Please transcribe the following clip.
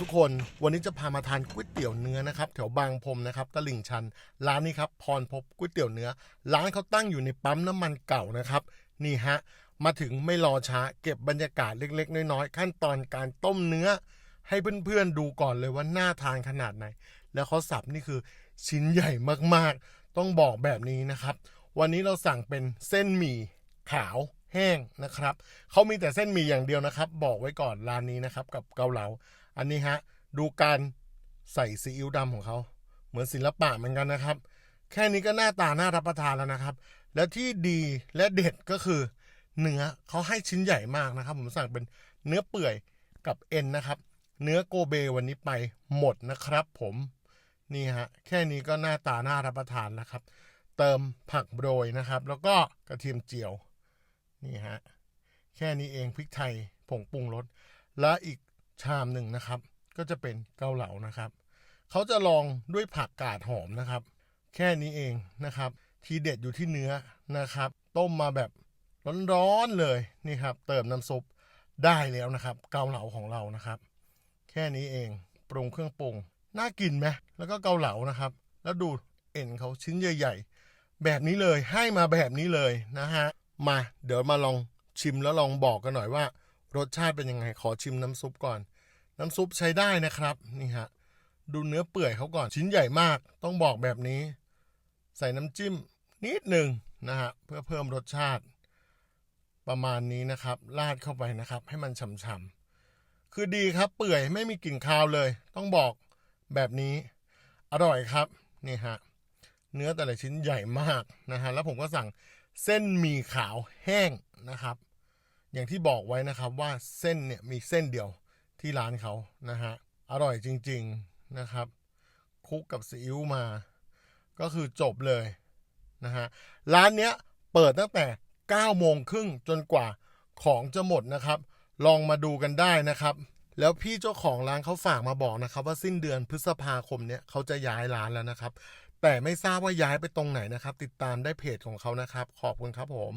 ทุกคนวันนี้จะพามาทานก๋วยเตี๋ยวเนื้อนะครับแถวบางพรมนะครับตลิ่งชัน ร้านนี้ครับพรพบก๋วยเตี๋ยวเนื้อ ร้านเขาตั้งอยู่ในปั๊มน้ำมันเก่านะครับ นี่ฮะมาถึงไม่รอช้าเก็บบรรยากาศเล็ก ๆ น้อยๆขั้นตอนการต้มเนื้อ ให้เพื่อนๆดูก่อนเลยว่าน่าทานขนาดไหน แล้วเขาสับนี่คือชิ้นใหญ่มากๆ ต้องบอกแบบนี้นะครับ วันนี้เราสั่งเป็นเส้นหมี่ขาวแห้งนะครับเขามีแต่เส้นหมี่อย่างเดียวนะครับ บอกไว้ก่อนร้านนี้นะครับ กับเกาเหลา อันนี้ฮะ ดูการใส่ซีอิ๊วดำของเขา เหมือนศิลปะเหมือนกันนะครับ แค่นี้ก็หน้าตาน่ารับประทานแล้วนะครับ และที่ดีและเด็ดก็คือ เนื้อเขาให้ชิ้นใหญ่มากนะครับ ผมสั่งเป็นเนื้อเปื่อยกับเอ็นนะครับ เนื้อโกเบวันนี้ไปหมดนะครับ ผมนี่ฮะแค่นี้ก็หน้าตาน่ารับประทานแล้วครับ เติมผักโรยนะครับ แล้วก็กระเทียมเจียวนี่ฮะแค่นี้เองพริกไทยผงปรุงรสและอีก ชามหนึ่งนะครับ ก็จะเป็นเกาเหลานะครับ เขาจะลองด้วยผักกาดหอมนะครับ แค่นี้เองนะครับ ทีเด็ดอยู่ที่เนื้อนะครับ ต้มมาแบบร้อนๆเลยนี่ครับ เติมน้ำซุปได้แล้วนะครับ เกาเหลาของเรานะครับ แค่นี้เองปรุงเครื่องปรุงน่ากินไหมแล้วก็เกาเหลานะครับ แล้วดูเอ็นเขาชิ้นใหญ่ๆ แบบนี้เลยให้มาแบบนี้เลยนะฮะมาเดี๋ยวมาลองชิมแล้วลองบอกกันหน่อยว่า รสชาติเป็นยังไง ขอชิมน้ำซุปก่อน น้ำซุปใช้ได้นะครับ นี่ฮะ ดูเนื้อเปื่อยเขาก่อน ชิ้นใหญ่มาก ต้องบอกแบบนี้ ใส่น้ำจิ้มนิดหนึ่งนะฮะ เพื่อเพิ่มรสชาติ ประมาณนี้นะครับ ราดเข้าไปนะครับ ให้มันฉ่ำๆ คือดีครับ เปื่อยไม่มีกลิ่นคาวเลย ต้องบอกแบบนี้ อร่อยครับ นี่ฮะ เนื้อแต่ละชิ้นใหญ่มากนะฮะ แล้วผมก็สั่งเส้นหมี่ขาวแห้งนะครับ อย่างที่บอกไว้นะครับว่าเส้นเนี่ยมีเส้นเดียวที่ร้านเขานะฮะ อร่อยจริงๆนะครับคลุกกับซีอิ๊วมา ก็คือจบเลยนะฮะ ร้านเนี้ยเปิดตั้งแต่9โมงครึ่งจนกว่าของจะหมดนะครับ ลองมาดูกันได้นะครับ แล้วพี่เจ้าของร้านเขาฝากมาบอกนะครับ ว่าสิ้นเดือนพฤษภาคมเนี้ยเขาจะย้ายร้านแล้วนะครับ แต่ไม่ทราบว่าย้ายไปตรงไหนนะครับ ติดตามได้เพจของเขานะครับ ขอบคุณครับผม